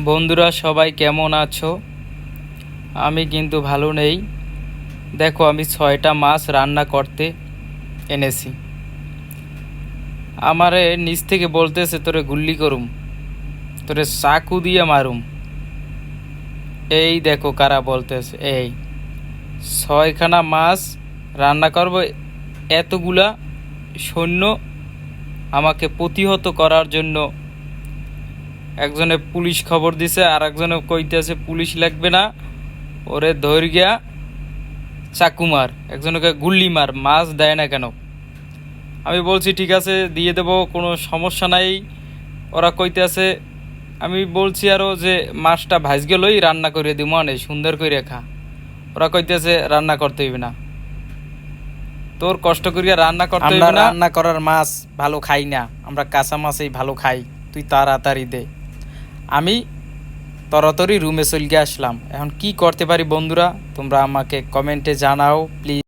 বন্ধুরা, সবাই কেমন আছো? আমি কিন্তু ভালো নেই। দেখো, আমি ছয়টা মাছ রান্না করতে এনেছি। আমারে নিচ থেকে বলতেছে, তোরে গুল্লি করুম। তোরে চাকু দিয়ে মারুম। এই দেখো কারা বলতেছে, এই, ছয়খানা মাছ রান্না করব। এতগুলা সৈন্য আমাকে প্রতিহত করার জন্য একজনে পুলিশ খবর দিছে আর একজনে কইতেছে পুলিশ লাগবে না। ওরে ধৈর গিয়া চাকুমার একজনকে গুল্লি মার মাছ দেয় না কেন? আমি বলছি ঠিক আছে দিয়ে দেব কোনো সমস্যা নাই। ওরা কইতেছে আমি বলছি আরও যে মাছটা ভাজ গেলই রান্না করে দিব অনেক সুন্দর করে খা। ওরা কইতেছে রান্না করতে হইবে না। তোর কষ্ট করিয়া রান্না করতে হইবে না? রান্না করার মাছ ভালো খাই না। আমরা কাঁচা মাছই ভালো খাই। তুই তাড়াতাড়ি দে। আমি তরতরি রুমে চলে আসলাম। এখন কি করতে পারি বন্ধুরা, তোমরা আমাকে কমেন্টে জানাও প্লিজ